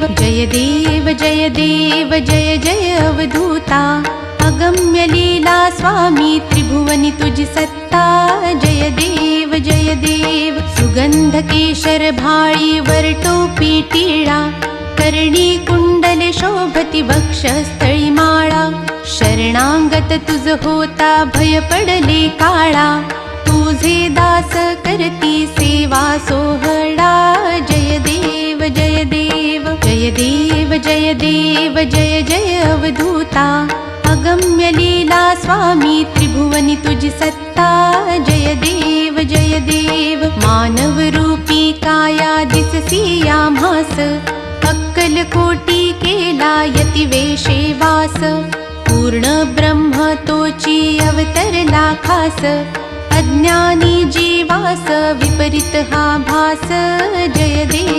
जय देव जय जय अवधूता। अगम्य लीला स्वामी त्रिभुवनि तुझ सत्ता। जय देव जय देव सुगंध केशर भाळी वरटोपी टिळा। कर्णी कुंडले शोभति वक्षस्थळी माळा। शरणांगत तुझ होता भय पडले काळा। तुझे दास करती सेवा सोहळा। जय देव जय देव जय जय अवधूता। अगम्य लीला स्वामी त्रिभुवनी तुझी सत्ता। जय देव जय देव मानव रूपी काया दिससी आम्हास अक्कल कोटी केला यती वेशे वास। पूर्ण ब्रह्म तोची अवतरला खास। अज्ञानी जीवास विपरीत हा भास। जय देव